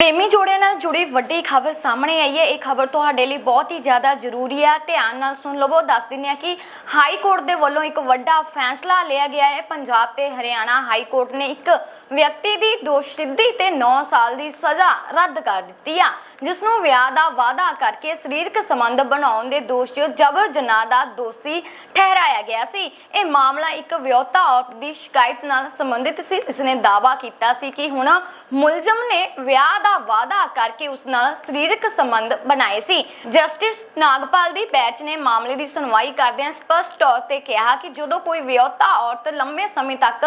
ਪ੍ਰੇਮੀ ਜੋੜਿਆਂ ਨਾਲ ਜੁੜੀ ਵੱਡੀ ਖਬਰ ਸਾਹਮਣੇ ਆਈ ਹੈ। ਇਹ ਖਬਰ ਤੁਹਾਡੇ ਲਈ ਬਹੁਤ ਹੀ ਜ਼ਿਆਦਾ ਜ਼ਰੂਰੀ ਹੈ। ਧਿਆਨ ਨਾਲ ਸੁਣ ਲਵੋ। ਦੱਸ ਦਿੰਦੇ ਹਾਂ ਕਿ ਹਾਈ ਕੋਰਟ ਦੇ ਵੱਲੋਂ ਇੱਕ ਵੱਡਾ ਫੈਸਲਾ ਲਿਆ ਗਿਆ ਹੈ। ਪੰਜਾਬ ਤੇ ਹਰਿਆਣਾ ਹਾਈ ਕੋਰਟ ਨੇ ਇੱਕ ਵਿਅਕਤੀ ਦੀ ਦੋਸ਼ਸਿੱਧੀ ਤੇ 9 ਸਾਲ ਦੀ ਸਜ਼ਾ ਰੱਦ ਕਰ ਦਿੱਤੀ ਆ, ਜਿਸ ਨੂੰ ਵਿਆਹ ਦਾ ਵਾਅਦਾ ਕਰਕੇ ਸਰੀਰਕ ਸੰਬੰਧ ਬਣਾਉਣ ਦੇ ਦੋਸ਼ 'ਚ ਜਬਰ ਜਨਾਹ ਦਾ ਦੋਸ਼ੀ ਠਹਿਰਾਇਆ ਗਿਆ ਸੀ। ਇਹ ਮਾਮਲਾ ਇੱਕ ਵਿਆਹੁਤਾ ਔਰਤ ਦੀ ਸ਼ਿਕਾਇਤ ਨਾਲ ਸੰਬੰਧਿਤ ਸੀ, ਜਿਸ ਨੇ ਦਾਅਵਾ ਕੀਤਾ ਸੀ ਕਿ ਹੁਣ ਮੁਲਜ਼ਮ ਨੇ ਵਿਆਹ ਦਾ ਵਾਅਦਾ ਕਰਕੇ ਉਸ ਨਾਲ ਸਰੀਰਕ ਸੰਬੰਧ ਬਣਾਏ ਸੀ। ਜਸਟਿਸ ਨਾਗਪਾਲ ਦੀ ਬੈਂਚ ਨੇ ਮਾਮਲੇ ਦੀ ਸੁਣਵਾਈ ਕਰਦਿਆਂ ਸਪਸ਼ਟ ਤੌਰ ਤੇ ਕਿਹਾ ਕਿ ਜਦੋਂ ਕੋਈ ਵਿਆਹੁਤਾ ਔਰਤ ਲੰਬੇ ਸਮੇਂ ਤੱਕ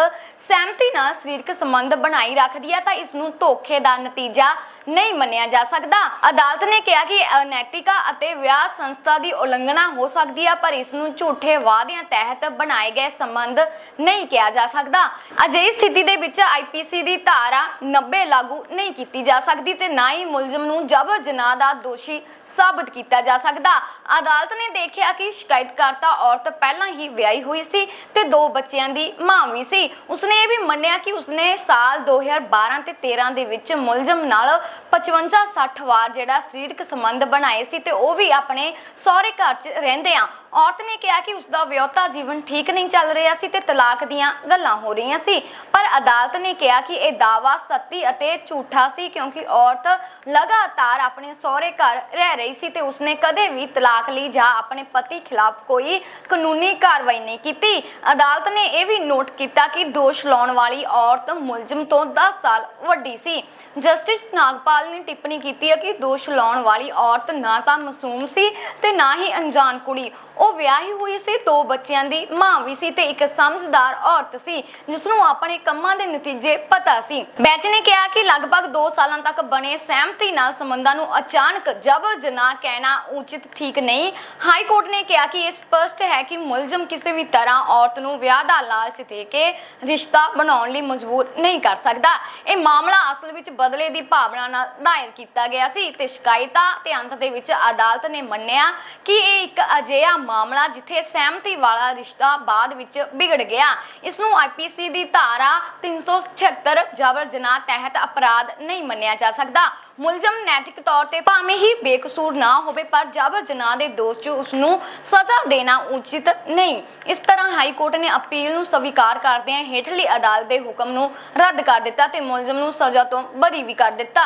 ਸਹਿਮਤੀ ਨਾਲ ਸਰੀਰਕ ਸੰਬੰਧ ਬਣਾਈ ਰੱਖਦੀ ਹੈ, ਤਾਂ ਇਸ ਨੂੰ ਧੋਖੇ ਦਾ ਨਤੀਜਾ ਨਹੀਂ ਮੰਨਿਆ ਜਾ ਸਕਦਾ। ਅਦਾਲਤ ਨੇ ਕਿਹਾ ਕਿ ਅਨੈਤਿਕਾ ਅਤੇ ਵਿਆਹ ਸੰਸਥਾ ਦੀ ਉਲੰਘਣਾ ਹੋ ਸਕਦੀ ਹੈ, ਪਰ ਇਸ ਨੂੰ ਝੂਠੇ ਵਾਅਦਿਆਂ ਤਹਿਤ ਬਣਾਏ ਗਏ ਸੰਬੰਧ ਨਹੀਂ ਕਿਹਾ ਜਾ ਸਕਦਾ। ਅਜਿਹੀ ਸਥਿਤੀ ਦੇ ਵਿੱਚ ਆਈਪੀਸੀ ਦੀ ਧਾਰਾ 90 ਲਾਗੂ ਨਹੀਂ ਕੀਤੀ ਜਾ ਸਕਦੀ ਸਕਦੀ ਤੇ ਨਾ ਹੀ ਮੁਲਜ਼ਮ ਨੂੰ ਜਬਰ ਜਨਾਹ ਦਾ ਦੋਸ਼ੀ ਸਾਬਤ ਕੀਤਾ ਜਾ ਸਕਦਾ। ਅਦਾਲਤ ਨੇ ਦੇਖਿਆ ਕਿ ਸ਼ਿਕਾਇਤਕਰਤਾ ਔਰਤ ਪਹਿਲਾਂ ਹੀ ਵਿਆਹੀ ਹੋਈ ਸੀ ਤੇ ਦੋ ਬੱਚਿਆਂ ਦੀ ਮਾਂ ਵੀ ਸੀ। ਉਸਨੇ ਇਹ ਵੀ ਮੰਨਿਆ ਕਿ ਉਸਨੇ ਸਾਲ 2012 ਤੇ 13 ਦੇ ਵਿੱਚ ਮੁਲਜ਼ਮ ਨਾਲ 55-60 ਵਾਰ ਜਿਹੜਾ ਸਰੀਰਕ ਸੰਬੰਧ ਬਣਾਏ ਸੀ ਤੇ ਉਹ ਵੀ ਆਪਣੇ ਸਹੁਰੇ ਘਰ 'ਚ ਰਹਿੰਦੇ ਆ। ਔਰਤ ਨੇ ਕਿਹਾ ਕਿ ਉਸ ਦਾ ਵਿਆਹਤਾ ਜੀਵਨ ਠੀਕ ਨਹੀਂ ਚੱਲ ਰਿਹਾ ਸੀ ਤੇ ਤਲਾਕ ਦੀਆਂ ਗੱਲਾਂ ਹੋ ਰਹੀਆਂ ਸੀ। ਪਰ ਅਦਾਲਤ ਨੇ ਕਿਹਾ ਕਿ ਇਹ ਦਾਵਾ ਸੱਤੀ ਅਤੇ ਝੂਠਾ ਸੀ ਕਿਉਂਕਿ ਔਰਤ ਲਗਾਤਾਰ ਆਪਣੇ ਸਹੁਰੇ ਘਰ ਰਹਿ ਰਹੀ ਸੀ ਤੇ ਉਸਨੇ ਕਦੇ ਵੀ ਤਲਾਕ ਲਈ ਜਾਂ ਆਪਣੇ ਪਤੀ ਖਿਲਾਫ ਕੋਈ ਕਾਨੂੰਨੀ ਕਾਰਵਾਈ ਨਹੀਂ ਕੀਤੀ। ਅਦਾਲਤ ਨੇ ਇਹ ਵੀ ਨੋਟ ਕੀਤਾ ਕਿ ਦੋਸ਼ ਲਾਉਣ ਵਾਲੀ ਔਰਤ ਮੁਲਜ਼ਮ ਤੋਂ 10 ਸਾਲ ਵੱਡੀ ਸੀ। ਜਸਟਿਸ ਨਾਗਪਾਲ ਨੇ ਟਿੱਪਣੀ ਕੀਤੀ ਹੈ ਕਿ ਦੋਸ਼ ਲਾਉਣ ਵਾਲੀ ਔਰਤ ਨਾ ਤਾਂ ਮਾਸੂਮ ਸੀ ਤੇ ਨਾ ਹੀ ਅਣਜਾਣ ਕੁੜੀ। ਉਹ ਵਿਆਹੀ ਹੋਈ ਸੀ, ਦੋ ਬੱਚਿਆਂ ਦੀ, ਮਾਂ ਵੀ ਸੀ ਤੇ ਇੱਕ ਸਮਝਦਾਰ ਔਰਤ ਸੀ ਜਿਸ ਨੂੰ ਆਪਣੇ ਕੰਮਾਂ ਦੇ ਨਤੀਜੇ ਪਤਾ ਸੀ। ਬੈਂਚ ਨੇ ਕਿਹਾ ਕਿ ਲਗਭਗ 2 ਸਾਲਾਂ ਤੱਕ ਬਣੇ ਸਹਿਮਤੀ ਨਾਲ ਸੰਬੰਧਾਂ ਨੂੰ ਅਚਾਨਕ ਜਬਰ ਜਨਾਹ ਕਹਿਣਾ ਉਚਿਤ ਠੀਕ ਨਹੀਂ। ਹਾਈ ਕੋਰਟ ਨੇ ਕਿਹਾ ਕਿ ਇਹ ਸਪਸ਼ਟ ਹੈ ਕਿ ਮੁਲਜ਼ਮ ਕਿਸੇ ਵੀ ਤਰ੍ਹਾਂ ਔਰਤ ਨੂੰ ਵਿਆਹ ਦਾ ਲਾਲਚ ਦੇ ਕੇ ਰਿਸ਼ਤਾ ਬਣਾਉਣ ਲਈ ਮਜਬੂਰ ਨਹੀਂ ਕਰ ਸਕਦਾ। ਇਹ ਮਾਮਲਾ ਅਸਲ ਵਿੱਚ ਬਦਲੇ ਦੀ ਭਾਵਨਾ ਨਾਲ ਦਾਇਰ ਕੀਤਾ ਗਿਆ ਸੀ ਤੇ ਸ਼ਿਕਾਇਤਾਂ ਤੇ ਅੰਤ ਦੇ ਵਿੱਚ ਅਦਾਲਤ ਨੇ ਮੰਨਿਆ ਕਿ ਇਹ ਇੱਕ ਅਜਿਹਾ ਮਾਮਲਾ ਜਿੱਥੇ ਸਹਿਮਤੀ ਵਾਲਾ ਰਿਸ਼ਤਾ ਬਾਅਦ ਵਿੱਚ ਵਿਗੜ ਗਿਆ। ਇਸ ਨੂੰ ਆਈਪੀਸੀ ਦੀ ਧਾਰਾ 376 ਜਬਰ ਜਨਾਹ ਤਹਿਤ ਅਪਰਾਧ ਨਹੀਂ ਮੰਨਿਆ ਜਾ ਸਕਦਾ। ਮੁਲਜ਼ਮ ਨੈਤਿਕ ਤੌਰ ਤੇ ਭਾਵੇਂ ਹੀ ਬੇਕਸੂਰ ਨਾ ਹੋਵੇ, ਪਰ ਜਬਰ ਜਨਾਹ ਦੇ ਦੋਸ਼ 'ਚ ਉਸ ਨੂੰ ਸਜ਼ਾ ਦੇਣਾ ਉਚਿਤ ਨਹੀਂ। ਇਸ ਤਰ੍ਹਾਂ ਹਾਈ ਕੋਰਟ ਨੇ ਅਪੀਲ ਨੂੰ ਸਵੀਕਾਰ ਕਰਦਿਆਂ ਹੇਠਲੀ ਅਦਾਲਤ ਦੇ ਹੁਕਮ ਨੂੰ ਰੱਦ ਕਰ ਦਿੱਤਾ ਤੇ ਮੁਲਜ਼ਮ ਨੂੰ ਸਜ਼ਾ ਤੋਂ ਬਰੀ ਵੀ ਕਰ ਦਿੱਤਾ।